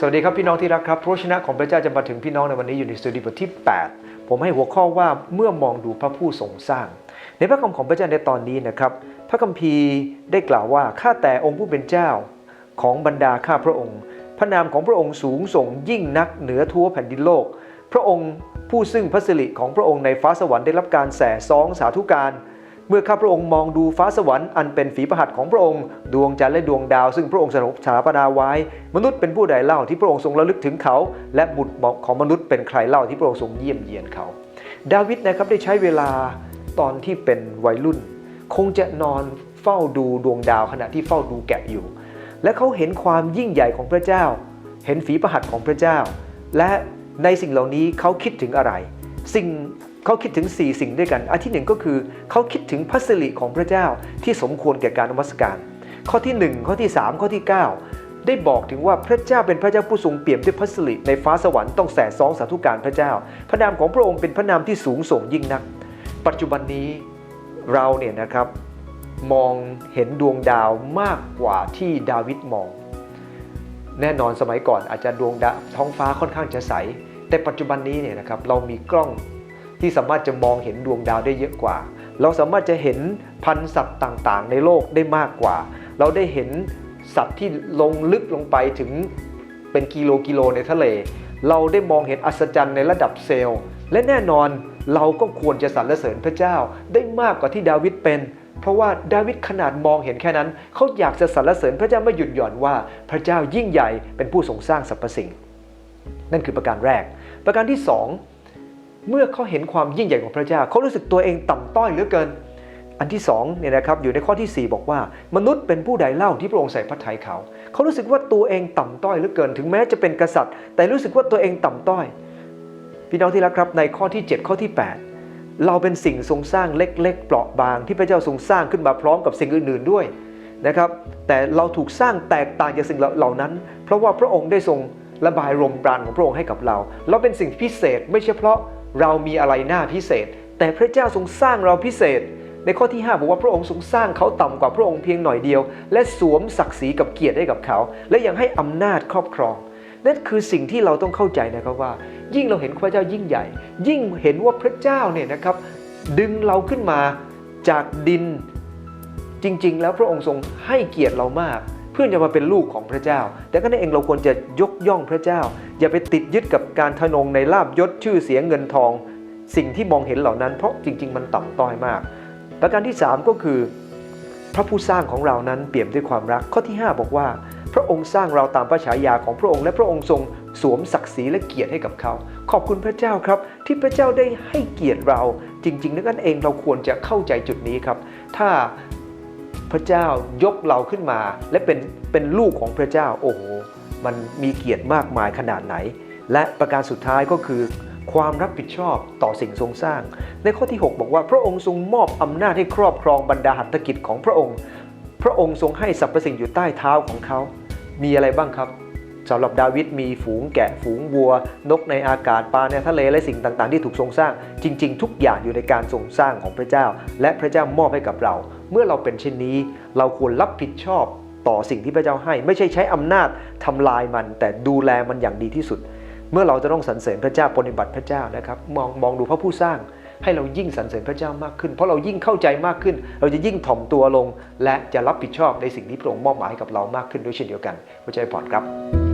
สวัสดีครับพี่น้องที่รักครับพระวจนะของพระเจ้าจะมาถึงพี่น้องในวันนี้อยู่ในสตูดิโอบทที่ 8 ผมให้หัวข้อว่าเมื่อมองดูพระผู้ทรงสร้าง ในพระคำของพระเจ้าในตอนนี้นะครับ พระคัมภีร์ได้กล่าวว่าข้าแต่องค์ผู้เป็นเจ้าของบรรดาข้าพระองค์ พระนามของพระองค์สูงส่งยิ่งนักเหนือทั่วแผ่นดินโลก พระองค์ผู้ซึ่งพระสิริของพระองค์ในฟ้าสวรรค์ได้รับการแส่ซองสาธุการ เมื่อข้าพระองค์มองดูฟ้าสวรรค์อันเป็นฝีพระหัตของพระองค์ ดวงจันทร์และดวงดาวซึ่งพระองค์สถาปนาไว้ มนุษย์เป็นผู้ใดเล่าที่พระองค์ทรงระลึกถึงเขา และบุตรของมนุษย์เป็นใครเล่าที่พระองค์ทรงเยี่ยมเยียนเขา ดาวิดนะครับได้ใช้เวลาตอนที่เป็นวัยรุ่น คงจะนอนเฝ้าดูดวงดาวขณะที่เฝ้าดูแกะอยู่ และเขาเห็นความยิ่งใหญ่ของพระเจ้า เห็นฝีประหัตของพระเจ้า และในสิ่งเหล่านี้เขาคิดถึงอะไร สิ่ง เขาคิดถึง 4 สิ่งด้วยกัน อันที่หนึ่งก็คือเขาคิดถึงพระสิริของพระเจ้าที่สมควรแก่การนมัสการ ข้อที่ 1 ข้อที่ 3 ข้อที่ 9 ได้บอกถึงว่าพระเจ้าเป็นพระเจ้าผู้ทรงเปี่ยมด้วยพระสิริในฟ้าสวรรค์ต้องแส่ซองสาธุการพระเจ้า พระนามของพระองค์เป็นพระนามที่สูงส่งยิ่งนัก ปัจจุบันนี้เราเนี่ยนะครับมองเห็นดวงดาวมากกว่าที่ดาวิดมอง แน่นอนสมัยก่อนอาจจะดวงดาวท้องฟ้าค่อนข้างจะใส แต่ปัจจุบันนี้เนี่ยนะครับเรามีกล้อง ที่สามารถจะมองเห็นดวงดาวได้เยอะกว่า เราสามารถจะเห็นพันธุ์สัตว์ต่างๆ ในโลกได้มากกว่า เราได้เห็นสัตว์ที่ลงลึกลงไปถึงเป็นกิโลกิโลในทะเล เราได้มองเห็นอัศจรรย์ในระดับเซลล์ และแน่นอนเราก็ควรจะสรรเสริญพระเจ้าได้มากกว่าที่ดาวิดเป็น เพราะว่าดาวิดขนาดมองเห็นแค่นั้น เขาอยากจะสรรเสริญพระเจ้าไม่หยุดหย่อนว่าพระเจ้ายิ่งใหญ่เป็นผู้ทรงสร้างสรรพสิ่ง นั่นคือประการแรก ประการที่สอง เมื่อเขาเห็นความยิ่งใหญ่ของพระเจ้า เขารู้สึกตัวเองต่ำต้อยเหลือเกิน อันที่สองเนี่ยนะครับอยู่ในข้อที่ 4 บอกว่า มนุษย์เป็นผู้ใดเล่าที่พระองค์ใส่พระทัยเขา เขารู้สึกว่าตัวเองต่ำต้อยเหลือเกิน ถึงแม้จะเป็นกษัตริย์ แต่รู้สึกว่าตัวเองต่ำต้อย พี่น้องที่รักครับในข้อที่ 7 ข้อที่ 8 เราเป็นสิ่งทรงสร้างเล็ก ๆ เปราะบางที่พระเจ้าทรงสร้างขึ้นมาพร้อมกับสิ่งอื่นๆด้วยนะครับแต่เราถูกสร้างแตกต่างจากสิ่งเหล่านั้น เพราะว่าพระองค์ได้ทรงระบายลมปราณของพระองค์ให้กับเรา เราเป็นสิ่งพิเศษไม่ใช่เพราะ เรามีอะไรน่าพิเศษ แต่พระเจ้าทรงสร้างเราพิเศษ ในข้อที่ 5 บอกว่าพระองค์ทรงสร้างเขาต่ำกว่าพระองค์เพียงหน่อยเดียว และสวมศักดิ์ศรีกับเกียรติให้กับเขา และยังให้อำนาจครอบครองนั่นคือสิ่งที่เราต้องเข้าใจนะครับว่า ยิ่งเราเห็นพระเจ้ายิ่งใหญ่ ยิ่งเห็นว่าพระเจ้าเนี่ยนะครับ ดึงเราขึ้นมาจากดิน จริง ๆ แล้วพระองค์ทรงให้เกียรติเรามาก พื่อจะมาเป็นลูกของพระเจ้า แต่ก็นั่นเองเราควรจะยกย่องพระเจ้า อย่าไปติดยึดกับการทะนงในลาบยศชื่อเสียงเงินทอง สิ่งที่มองเห็นเหล่านั้น เพราะจริง ๆ มันต่ำต้อยมาก ประการที่ 3 ก็คือ พระผู้สร้างของเรานั้นเปี่ยมด้วยความรักข้อที่ 5 บอกว่า พระองค์สร้างเราตามพระฉายาของพระองค์และพระองค์ทรงสวมศักดิ์ศรีและเกียรติให้กับเขา ขอบคุณพระเจ้าครับ ที่พระเจ้าได้ให้เกียรติเรา จริงๆนั่นเองเราควรจะเข้าใจจุดนี้ครับ ถ้า พระเจ้ายกเราขึ้นมา และเป็นเป็นลูกของพระเจ้าโอ้โหมันมีเกียรติมากมายขนาดไหน และประการสุดท้ายก็คือความรับผิดชอบต่อสิ่งทรงสร้าง ในข้อที่ 6 บอกว่าพระองค์ทรงมอบอำนาจให้ครอบครองบรรดาหัตถกิจของพระองค์ พระองค์ทรงให้สรรพสิ่งอยู่ใต้เท้าของเขา มีอะไรบ้างครับสำหรับดาวิดมีฝูงแกะฝูงวัว นกในอากาศปลาในทะเลและสิ่งต่างๆ ที่ถูกทรงสร้าง จริง ๆ ทุกอย่างอยู่ในการทรงสร้างของพระเจ้า และพระเจ้ามอบให้กับเรา เมื่อเราเป็นเช่นนี้ เราควรรับผิดชอบต่อสิ่งที่พระเจ้าให้ ไม่ใช่ใช้อำนาจทำลายมัน แต่ดูแลมันอย่างดีที่สุด เมื่อเราจะต้องสรรเสริญพระเจ้าปฏิบัติพระเจ้านะครับมองมองดูพระผู้สร้างให้เรายิ่งสรรเสริญพระเจ้ามากขึ้น เพราะเรายิ่งเข้าใจมากขึ้น เราจะยิ่งถ่อมตัวลง และจะรับผิดชอบในสิ่งที่พระองค์มอบหมายกับเรามากขึ้นด้วยเช่นเดียวกันพระเจ้าให้พรครับ